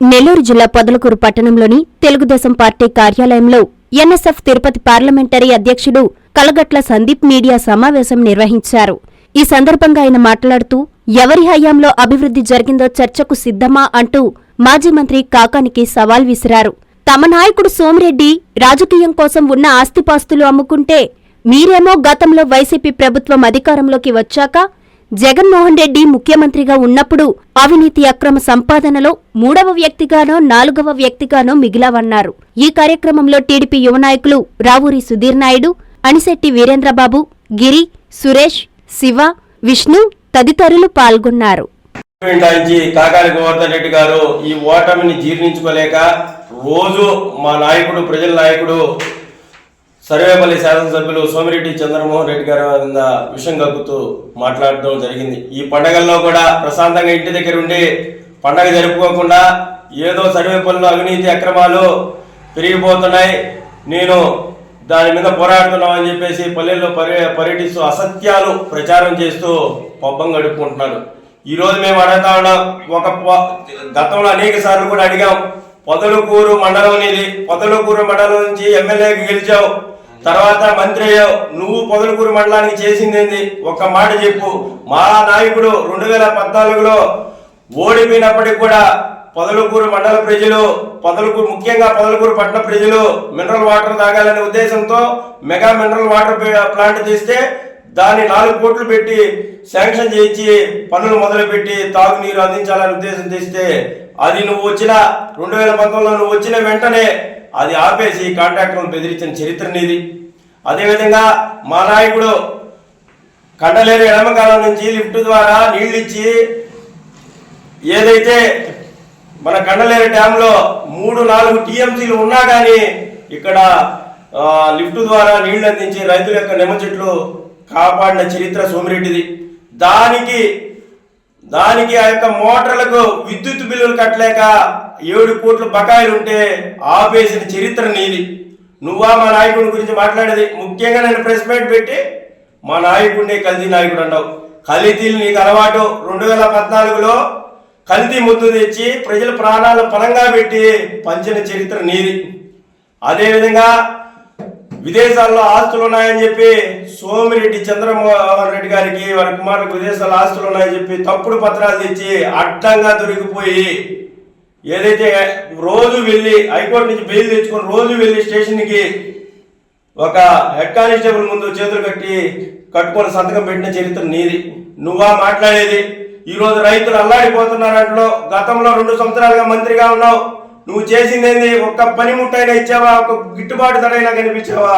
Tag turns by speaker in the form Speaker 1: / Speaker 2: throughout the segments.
Speaker 1: నెల్లూరు జిల్లా పొదలకూరు పట్టణంలోని తెలుగుదేశం పార్టీ కార్యాలయంలో ఎన్ఎస్ఎఫ్ తిరుపతి పార్లమెంటరీ అధ్యక్షుడు కలగట్ల సందీప్ మీడియా సమావేశం నిర్వహించారు. ఈ సందర్భంగా ఆయన మాట్లాడుతూ ఎవరి హయాంలో అభివృద్ధి జరిగిందో చర్చకు సిద్ధమా అంటూ మాజీ మంత్రి కాకానికి సవాల్ విసిరారు. తమ నాయకుడు సోమిరెడ్డి రాజకీయం కోసం ఉన్న ఆస్తిపాస్తులు అమ్ముకుంటే మీరేమో గతంలో వైసీపీ ప్రభుత్వం అధికారంలోకి వచ్చాక జగన్మోహన్ రెడ్డి ముఖ్యమంత్రిగా ఉన్నప్పుడు అవినీతి అక్రమ సంపాదనలో మూడవ వ్యక్తిగానో నాలుగవ వ్యక్తిగానో మిగిలావన్నారు. ఈ కార్యక్రమంలో టీడీపీ యువ నాయకులు రావూరి సుధీర్ నాయుడు అనిశెట్టి వీరేంద్రబాబు గిరి సురేష్ శివ విష్ణు తదితరులు పాల్గొన్నారు.
Speaker 2: కాకాని గోవర్ధన్ రెడ్డి గారు ఈ ఓటమిని జీర్ణించుకోలేక రోజు మా నాయకుడు ప్రజల నాయకుడు సర్వేపల్లి శాసనసభ్యులు సోమిరెడ్డి చంద్రమోహన్ రెడ్డి గారి కింద విషయం కక్కుతూ మాట్లాడడం జరిగింది. ఈ పండగల్లో కూడా ప్రశాంతంగా ఇంటి దగ్గర ఉండి పండగ జరుపుకోకుండా ఏదో సర్వేపల్లిలో అవినీతి అక్రమాలు పెరిగిపోతున్నాయి. నేను దాని మీద పోరాడుతున్నామని చెప్పేసి పల్లెల్లో పర్య పర్యటిస్తూ అసత్యాలు ప్రచారం చేస్తూ పబ్బం గడుపుకుంటున్నాడు ఈరోజు మేము అడుగుతా ఉన్నాం ఒక గతంలో అనేక సార్లు కూడా అడిగాం పొదలుకూరు మండలం అనేది పొదలుకూరు మండలం నుంచి ఎమ్మెల్యేకి గెలిచావు. తర్వాత మంత్రి నువ్వు పొదలకూరు మండలానికి చేసింది ఏంది ఒక్క మాట చెప్పు. మా నాయకుడు రెండు వేల పద్నాలుగులో ఓడిపోయినప్పటికి కూడా పొదలకూరు మండల ప్రజలు పొదలకూరు ముఖ్యంగా పొదలకూరు పట్టణ ప్రజలు మినరల్ వాటర్ తాగాలనే ఉద్దేశంతో మెగా మినరల్ వాటర్ ప్లాంట్ తీస్తే దాన్ని నాలుగు కోట్లు పెట్టి శాంక్షన్ చేయించి పనులు మొదలుపెట్టి తాగునీరు అందించాలనే ఉద్దేశం తెస్తే అది నువ్వు వచ్చిన రెండు వేల పంతొమ్మిదిలో నువ్వు వచ్చిన వెంటనే అది ఆపేసి కాంట్రాక్టర్లను బెదిరించిన చరిత్ర నీది. అదేవిధంగా మా నాయకుడు కండలేరు ఎడమకాలం నుంచి లిఫ్ట్ ద్వారా నీళ్ళు ఇచ్చి ఏదైతే మన కండలేరు డ్యాంలో మూడు నాలుగు టీఎంసీలు ఉన్నా కానీ ఇక్కడ లిఫ్ట్ ద్వారా నీళ్ళు అందించి రైతుల యొక్క నిమ్మ చెట్లు కాపాడిన చరిత్ర సోమిరెడ్డిది. దానికి దానికి ఆ యొక్క మోటార్లకు విద్యుత్ బిల్లులు కట్టలేక ఏడు కోట్ల బకాయిలు ఉంటే ఆపేసిన చరిత్ర నీది. నువ్వా మా నాయకుడి గురించి మాట్లాడేది? ముఖ్యంగా నేను ప్రెస్ మీట్ పెట్టి మా నాయకుడినే కల్తీ నాయకుడు అన్నావు. కల్తీలు నీకు అలవాటు. రెండు వేల పద్నాలుగులో కల్తీ ముద్దు తెచ్చి ప్రజల ప్రాణాలు పరంగా పెట్టి పంచిన చరిత్ర నీది. అదేవిధంగా విదేశాల్లో ఆస్తులు ఉన్నాయని చెప్పి సోమిరెడ్డి చంద్రమోహన్ రెడ్డి గారికి వారి కుమారులకు విదేశాల్లో ఆస్తులు ఉన్నాయని చెప్పి తప్పుడు పత్రాలు తెచ్చి అడ్డంగా దొరికిపోయి ఏదైతే రోజు వెళ్ళి హైకోర్టు నుంచి బెయిల్ తెచ్చుకొని రోజు వెళ్ళి స్టేషన్కి ఒక హెడ్ కానిస్టేబుల్ ముందు చేతులు కట్టి కట్టుకొని సంతకం పెట్టిన చరిత్ర నీది. నువ్వా మాట్లాడేది ఈరోజు రైతులు అల్లాడిపోతున్నారంట్లో గతంలో రెండు సంవత్సరాలుగా మంత్రిగా ఉన్నావు. నువ్వు చేసింది ఏంది ఒక్క పనిముట్టైనా ఇచ్చావా? ఒక గిట్టుబాటు ధరైనా కనిపించావా?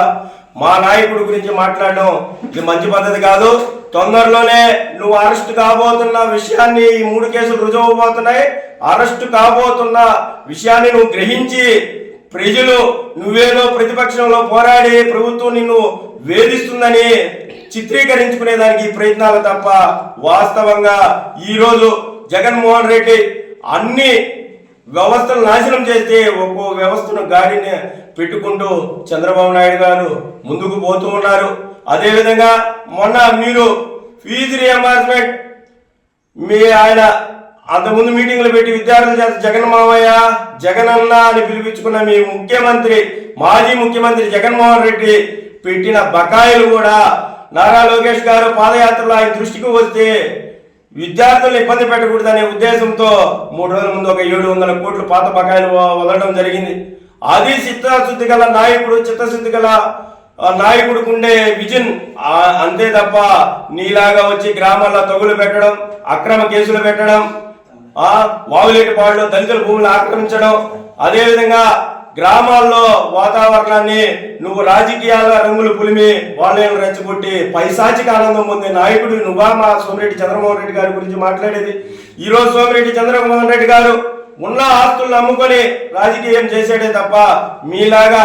Speaker 2: మా నాయకుడి గురించి మాట్లాడడం ఇది మంచి పద్ధతి కాదు. తొందరలోనే నువ్వు అరెస్ట్ కాబోతున్న విషయాన్ని ఈ మూడు కేసులు రుజువబోతున్నాయి అరెస్ట్ కాబోతున్న విషయాన్ని నువ్వు గ్రహించి ప్రజలు నువ్వేదో ప్రతిపక్షంలో పోరాడి ప్రభుత్వం నిన్ను వేధిస్తుందని చిత్రీకరించుకునేదానికి ఈ ప్రయత్నాలు తప్ప వాస్తవంగా ఈరోజు జగన్మోహన్ రెడ్డి అన్ని వ్యవస్థను నాశనం చేస్తే ఒక్కో వ్యవస్థను గాడిని పెట్టుకుంటూ చంద్రబాబు నాయుడు గారు ముందుకు పోతూ ఉన్నారు. అదేవిధంగా మొన్న మీరు ఫీజు రియంబర్స్మెంట్ మీ ఆయన అంతకుముందు మీటింగ్లు పెట్టి విద్యార్థుల చేత జగన్ మావయ్య జగనన్న అని పిలిపించుకున్న మీ ముఖ్యమంత్రి మాజీ ముఖ్యమంత్రి జగన్మోహన్ రెడ్డి పెట్టిన బకాయిలు కూడా నారా లోకేష్ గారు పాదయాత్రలో ఆయన దృష్టికి వస్తే విద్యార్థులను ఇబ్బంది పెట్టకూడదనే ఉద్దేశంతో మూడు రోజుల ముందు ఒక ఏడు వందల కోట్లు పాత బకాయిలు వదలడం జరిగింది. అది చిత్తశుద్ధి గల నాయకుడు చిత్తశుద్ధి గల నాయకుడికి ఉండే విజన్ అంతే తప్ప నీలాగా వచ్చి గ్రామాల్లో తగులు పెట్టడం అక్రమ కేసులు పెట్టడం ఆ వావులేటి దళితుల భూములు ఆక్రమించడం అదేవిధంగా గ్రామాల్లో వాతావరణాన్ని నువ్వు రాజకీయాల రంగులు పులిమి వాళ్ళని రెచ్చగొట్టి పైశాచిక ఆనందం పొందే నాయకుడు నువ్వా? మా సోమిరెడ్డి చంద్రమోహన్ రెడ్డి గారి గురించి మాట్లాడేది. ఈ రోజు సోమిరెడ్డి చంద్రమోహన్ రెడ్డి గారు ఉన్న ఆస్తులను అమ్ముకొని రాజకీయం చేసేడే తప్ప మీలాగా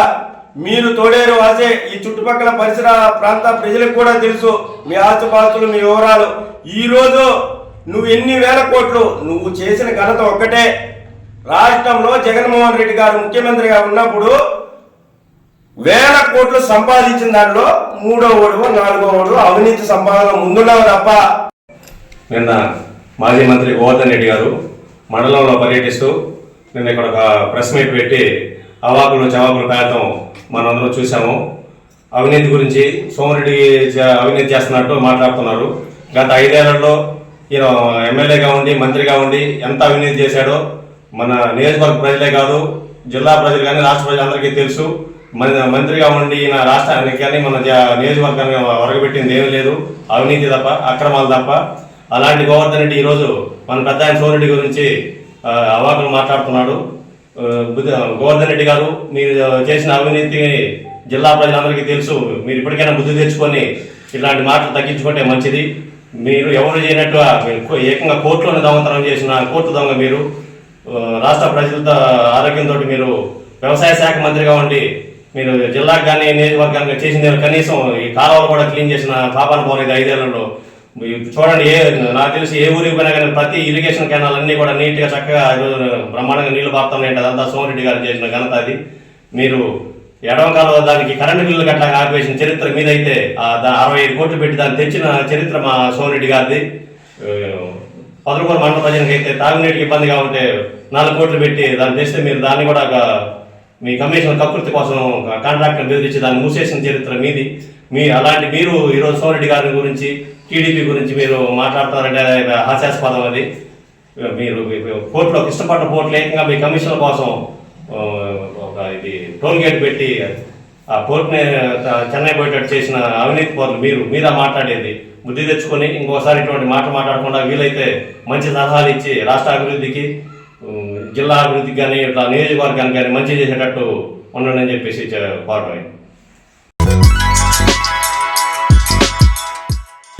Speaker 2: మీరు తోడేరు వాసే ఈ చుట్టుపక్కల పరిసర ప్రాంత ప్రజలకు కూడా తెలుసు. మీ ఆస్తుపాస్తులు మీ వివరాలు. ఈరోజు నువ్వు ఎన్ని వేల కోట్లు నువ్వు చేసిన ఘనత ఒక్కటే. రాష్ట్రంలో జగన్మోహన్ రెడ్డి గారు ముఖ్యమంత్రిగా ఉన్నప్పుడు వేల కోట్లు సంపాదించిన దాంట్లో మూడో ఓడు నాలుగో ఓడు అవినీతి సంపాదన ముందున్నావు తప్ప.
Speaker 3: నిన్న మాజీ మంత్రి గోవర్ధన్ రెడ్డి గారు మండలంలో పర్యటిస్తూ నిన్న ఇక్కడ ఒక ప్రెస్ మీట్ పెట్టి అవాకులు చవాకులు మనం మనందరం చూసాము అవినీతి గురించి సోమరెడ్డి అవినీతి చేస్తున్నట్టు మాట్లాడుతున్నారు. గత ఐదేళ్ళలో ఈయన ఎమ్మెల్యేగా ఉండి మంత్రిగా ఉండి ఎంత అవినీతి చేశాడో మన నియోజకవర్గ ప్రజలే కాదు జిల్లా ప్రజలు కానీ రాష్ట్ర ప్రజలందరికీ తెలుసు. మన మంత్రిగా ఉండి ఈయన రాష్ట్రానికి కానీ మన నియోజకవర్గానికి నియోజకవర్గాన్ని ఒరగబెట్టింది ఏమీ లేదు. అవినీతి తప్ప అక్రమాలు తప్ప. అలాంటి గోవర్ధన్ రెడ్డి ఈరోజు మన పెద్ద ఆయన సోమరెడ్డి గురించి అవాకులు మాట్లాడుతున్నాడు. గోవర్ధన్ రెడ్డి గారు మీరు చేసిన అవినీతి జిల్లా ప్రజలందరికీ తెలుసు. మీరు ఇప్పటికైనా బుద్ధి తెచ్చుకొని ఇలాంటి మాటలు తగ్గించుకుంటే మంచిది. మీరు ఎవరు చేయనట్టుగా ఏకంగా కోర్టులోనే దొంగతనం చేసిన కోర్టు దొంగ మీరు. రాష్ట్ర ప్రజలతో ఆరోగ్యంతో మీరు వ్యవసాయ శాఖ మంత్రిగా ఉండి మీరు జిల్లాకు కానీ నియోజకవర్గానికి చేసిన కనీసం ఈ కాలువలు కూడా క్లీన్ చేసిన పాపాన పోలేదు ఐదేళ్ళలో. చూడండి ఏ నాకు తెలిసి ఏ ఊరికి పోయినా కానీ ప్రతి ఇరిగేషన్ కెనాల్ అన్నీ కూడా నీట్గా చక్కగా ఈరోజు బ్రహ్మాండంగా నీళ్ళు పారుతున్నాయి అదంతా సోమరెడ్డి గారు చేసిన ఘనత అది. మీరు ఎడవ కాలువ దానికి కరెంటు బిల్లు గట్లా ఆపేసిన చరిత్ర మీదైతే ఆ దా- అరవై ఐదు కోట్లు పెట్టి దాన్ని తెచ్చిన చరిత్ర మా సోమరెడ్డి గారిది. పదకొండు మండల ప్రజలకు అయితే తాగునీటికి ఇబ్బందిగా ఉంటే నాలుగు కోట్లు పెట్టి దాన్ని తెస్తే మీరు దాన్ని కూడా ఒక మీ కమిషన్ కకృతి కోసం కాంట్రాక్టర్ బెదిరించి దాన్ని మూసేసిన చరిత్ర మీది. మీ అలాంటి మీరు ఈరోజు సోమిరెడ్డి గారి గురించి టీడీపీ గురించి మీరు మాట్లాడుతున్నారంటే హాస్యాస్పదం అది. మీరు కోర్టులో ఇష్టపడ్డ కోర్టులు ఏకంగా మీ కమిషన్ల కోసం ఒక ఇది టోల్ గేట్ పెట్టి ఆ కోర్టుని చెన్నై పోయేటట్టు చేసిన అవినీతి పౌరులు మీరు మీరా మాట్లాడేది? బుద్ధి తెచ్చుకొని ఇంకోసారి ఇటువంటి మాట మాట్లాడకుండా వీలైతే మంచి సలహాలు ఇచ్చి రాష్ట్ర అభివృద్ధికి జిల్లా అభివృద్ధికి కానీ ఇట్లా నియోజకవర్గానికి కానీ మంచి చేసేటట్టు ఉండండి అని చెప్పేసి చె- కోరడం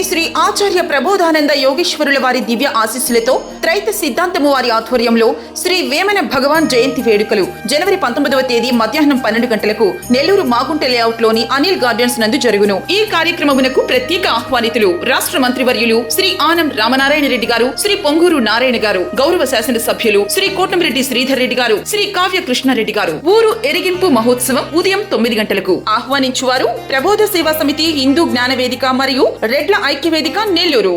Speaker 4: శ్రీ శ్రీ ఆచార్య ప్రబోధానంద యోగేశ్వరుల వారి దివ్య ఆశీస్సులతో త్రైత సిద్ధాంతము వారి ఆధ్వర్యంలో శ్రీ వేమన భగవాన్ జయంతి వేడుకలు. జనవరి పంతొమ్మిదవ తేదీ మధ్యాహ్నం పన్నెండు గంటలకు నెల్లూరు మాగుంట లేఅవుట్లోని అనిల్ గార్డెన్స్ నందు జరుగును. ఈ కార్యక్రమమునకు ప్రత్యేక ఆహ్వానితులు రాష్ట్ర మంత్రివర్యులు శ్రీ ఆనం రామనారాయణ రెడ్డి గారు శ్రీ పొంగూరు నారాయణ గారు గౌరవ శాసన సభ్యులు శ్రీ కోటమిరెడ్డి శ్రీధర్ రెడ్డి గారు శ్రీ కావ్య కృష్ణారెడ్డి గారు. ఊరు ఎరిగింపు మహోత్సవం ఉదయం తొమ్మిది గంటలకు. ఆహ్వానించువారు ప్రబోధ సేవా సమితి హిందూ జ్ఞాన వేదిక మరియు రెడ్ల ఐక్య వేదిక నెల్లూరు.